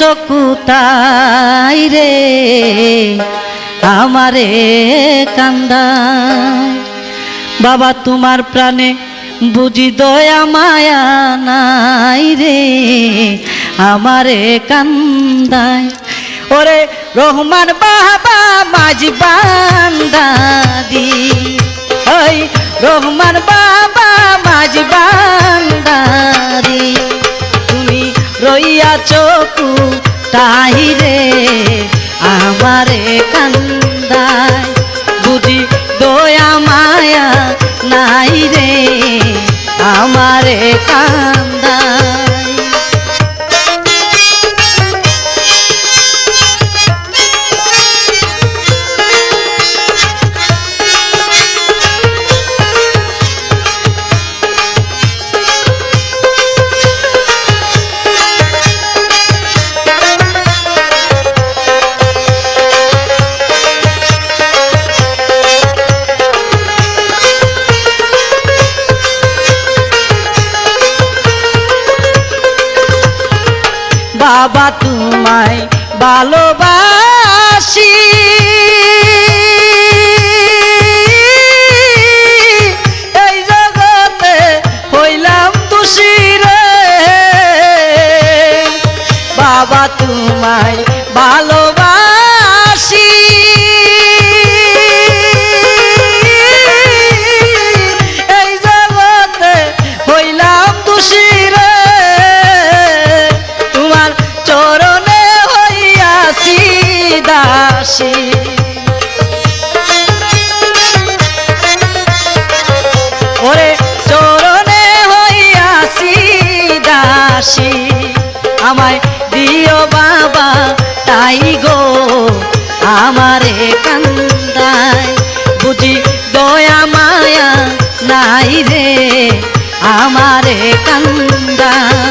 চকুতাই রে, আমারে কান্দায় বাবা, তোমার প্রাণে বুঝি দয়া, মায়া নাই রে, আমারে কান্দায়। ওরে রহমান বাবা, মাঝি বান্দারি ওই রহমান বাবা, মাঝি বান্দারি তুমি রইয়া চকু তাহিরে আমারে কান্দায়। বুঝি দয়া মায়া নাই রে আমারে কান্দায়। বাবা তোমায় ভালোবাসি। আমারে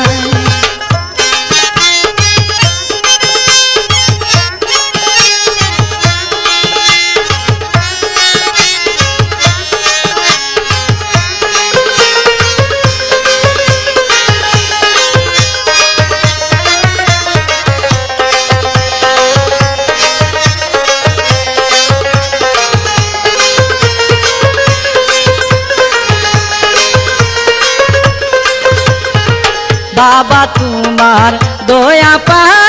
বাবা তোমার দয়া পাইলে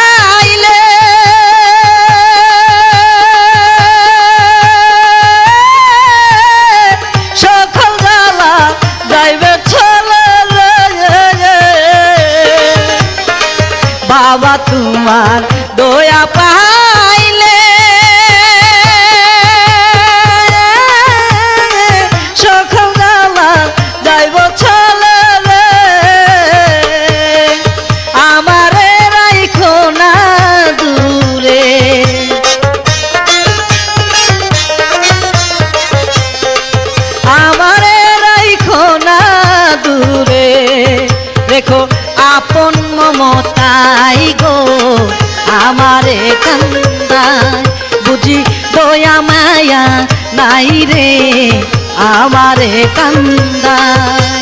নাই রে আমারে কান্দায়।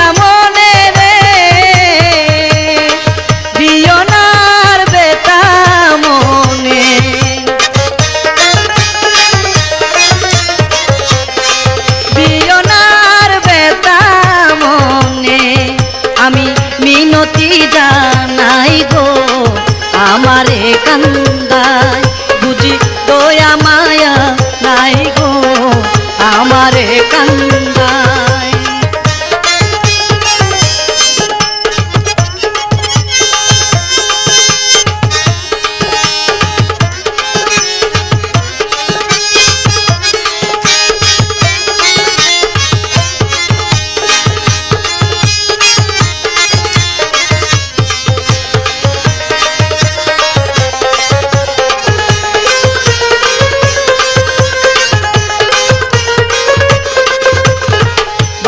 জানাই গো আমারে কান্দ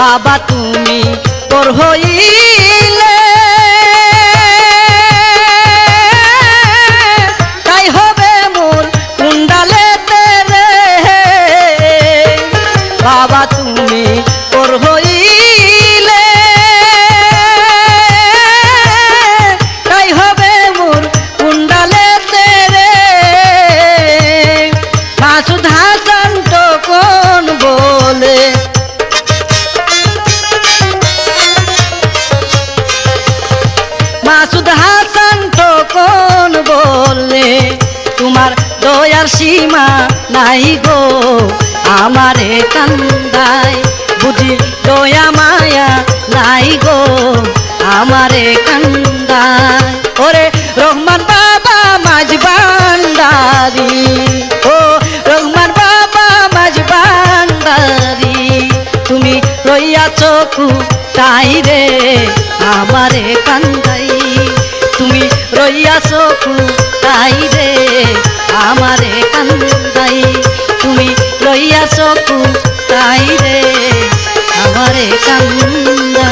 বাবা তুমি তোর হইলে সীমা নাই গো। আমারে কান্দায় বুঝি দয়া মায়া নাই গো। আমারে কান্দায়। ওরে রহমান বাবা, মাঝ বান্দারি ও রহমান বাবা, মাঝ বান্দারি তুমি রইয়া চকু তাই রে, আমারে কান্দাই। তুমি রইয়া চকু তাই রে আমারে কান্দাই তুমি লইয়াছ তাই রে আমারে কান্দা।